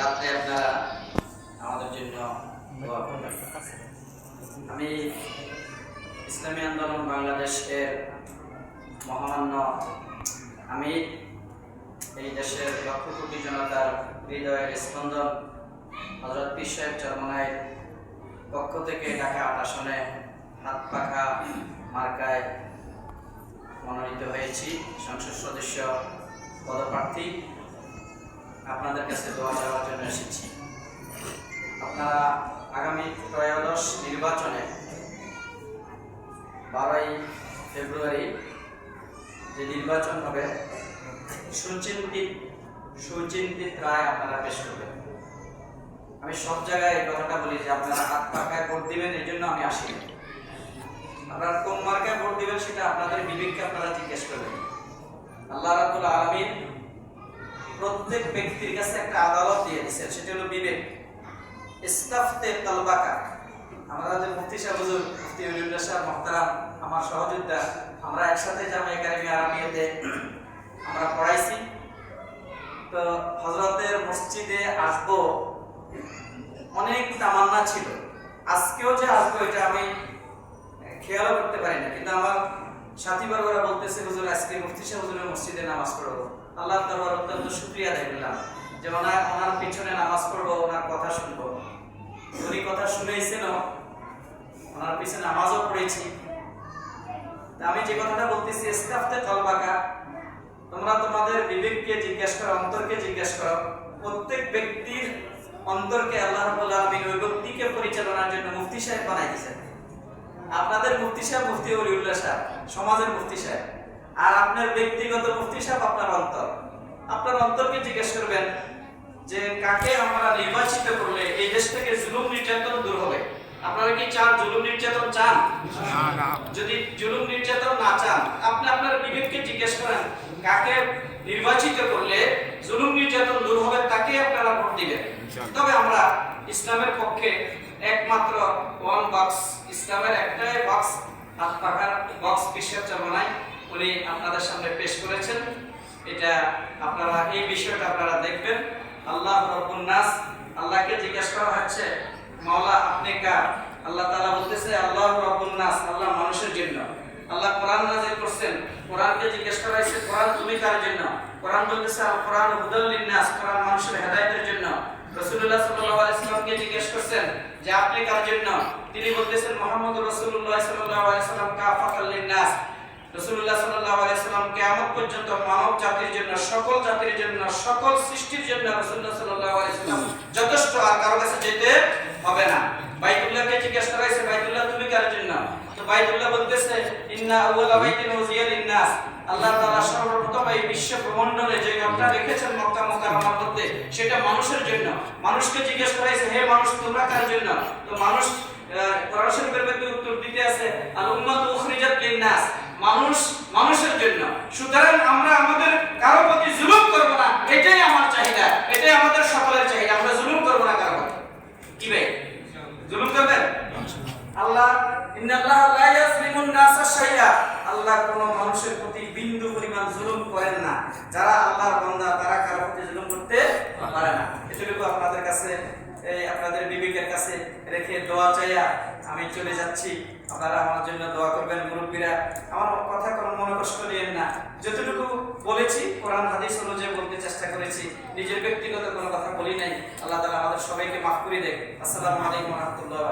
রাত্রে আপনারা আমাদের জন্য আমি ইসলামী আন্দোলন বাংলাদেশের মহামান্য, আমি এই দেশের লক্ষ কোটি জনতার হৃদয়ের স্পন্দন হজরত পীর সাহেব পক্ষ থেকে ঢাকা আট আসনে হাত পাখা মার্কায় মনোনীত হয়েছি। সংসদ সদস্য, পদপ্রার্থী আপনাদের কাছে দোয়া চাওয়ার জন্য এসেছি। আপনারা আগামী ত্রয়োদশ নির্বাচনে বারোই ফেব্রুয়ারি যে নির্বাচন হবে, সুচিন্তিত সুচিন্তিত রায় আপনারা পেশ করবেন। আমি সব জায়গায় এই কথাটা বলি যে আপনারা হাত পাখায় ভোট দিবেন, এই জন্য আমি আসি। আপনারা কোন মার্কায় ভোট দিবেন সেটা আপনাদের বিবেককে আপনারা জিজ্ঞেস করবেন। আল্লাহ রাবুল আলমিন প্রত্যেক ব্যক্তির কাছে একটা আদালত দিয়ে দিচ্ছেন সেটা হলো বিবেক। ইস্তাফতে তালবাকা। মুফতি সাহেব মুফতি আমার সহযোদ্ধা, আমরা একসাথে একাডেমি আমরা পড়াইছি। তো হজরতের মসজিদে আসব, অনেক তামান্না ছিল। আজকেও যে আসব, এটা আমি খেয়ালও করতে পারি না। কিন্তু আমার সাথী বলতেছে, হুজুর, আজকে মুফতি সাহেব হুজুরের মসজিদে নামাজ পড়ব। আল্লাহ দরবার অত্যন্ত শুক্রিয়া দেয় বললাম যে ওনার ওনার পিছনে নামাজ পড়ব, ওনার কথা শুনব। উনি কথা শুনেছেন ওনার পিছনে নামাজও পড়েছি। আমি যে কথাটা বলতেছি, ইস্তাফতে তলবাকা তোমরা তোমাদের বিবেককে জিজ্ঞেস করো, অন্তরকে জিজ্ঞেস করো। প্রত্যেক ব্যক্তির অন্তরকে আল্লাহ রাব্বুল আলামিন ওই ব্যক্তিকে পরিচালনার জন্য মুফতি সাহেব বানাই দিয়েছেন। আপনাদের মুফতি সাহেব মুফতি ওলিউল্লাহ সাহেব, সমাজের মুফতি সাহেব। আর আপনার ব্যক্তিগত মুফতি সাহেব আপনার অন্তর। আপনার অন্তরকে জিজ্ঞেস করবেন যে কাকে আমরা নির্বাচিত করলে এই দেশ থেকে জুলুম নির্যাতন দূর হবে? আপনারা কি চান জুলুম নির্যাতন চান? যদি জুলুম নির্যাতন না চান আপনি আপনার বিবেককে জিজ্ঞেস করেন কাকে নির্বাচিত করলে জুলুম নির্যাতন দূর হবে? তাকে আপনারা ভোট দিবেন। তবে আমরা ইসলামের পক্ষে একমাত্র ওয়ান বক্স ইসলামের একটাই বক্স হাত পাখার বক্স বিশ্বের চরমানায় উনি আপনাদের সামনে পেশ করেছেন। এটা আপনারা, এই বিষয়টা আপনারা দেখবেন। আল্লাহ নাস আল্লাহকে জিজ্ঞেস করা হচ্ছে মাওলা আপনি কার? আল্লাহ তাআলা বলতেছে, আল্লাহ নাস, আল্লাহ মানুষের জন্য। আল্লাহ কোরআন নাযিল করছেন, কোরআনকে জিজ্ঞেস করা হয়েছে কোরআন তুমি কার জন্য? কোরআন বলতেছে কোরআন হুদাল লিন্নাস, কোরআন মানুষের হেদায়েতের জন্য। রাসূলুল্লাহ সাল্লাল্লাহু আলাইহি জিজ্ঞেস করছেন যে আপনি কার জন্য? তিনি বলতেছেন মুহাম্মদ রাসূলুল্লাহ সাল্লাল্লাহু আলাইহি সাল্লাম কাফাতাল লিন্নাস। সাল্লাম কিয়ামত পর্যন্ত মানব জাতির জন্য, সকল জাতির জন্য, সকল সৃষ্টির জন্য যথেষ্ট, আর কারও কাছে যেতে হবে না। বাইতুল্লাহকে জিজ্ঞেস বাইতুল্লাহ, তুমি কার জন্য? তো বাইতুল্লাহ বলতেছে, ইন্না আউওয়ালা বাইতিন উজিয়া লিন্নাস। আল্লাহ তাআলা সর্বপ্রথম এই বিশ্ব যে রেখেছেন মক্কা মুকাররমার মধ্যে, সেটা মানুষের জন্য। মানুষকে জিজ্ঞেস করা হে মানুষ, তোমরা কার জন্য? তো মানুষ কোরআন শরীফের মানুষ, মানুষের জন্য। সুতরাং আমরা আমাদের কারও প্রতি জুলুম করব না। এটাই আমার চাহিদা। এটাই আমাদের সকলের চাহিদা। আমরা জুলুম করব না কারও প্রতি। কি ভাই? জুলুম করবেন? আল্লাহ, ইন্নাল্লাহ লা ইয়াজলিমুন নাসা শাইআ। আল্লাহ কোন মানুষের প্রতি বিন্দু পরিমাণ জুলুম করেন না। যারা আল্লাহর বান্দা, তারা কারও প্রতি জুলুম করতে পারে না। এটুকু আপনাদের কাছে আপনাদের বিবেকের কাছে রেখে দোয়া চাইয়া আমি চলে যাচ্ছি। আপনারা আমার জন্য দোয়া করবেন, মুরব্বীরা। আমার কথা কোনো মনে কষ্ট নিয়েন না। যতটুকু বলেছি, কোরআন, হাদিস অনুযায়ী বলতে চেষ্টা করেছি। নিজের ব্যক্তিগত কোনো কথা বলি নাই। আল্লাহ তালা আমাদের সবাইকে মাফ করে দেয় আসসালামু আলাইকুম রহমতুল্লাহ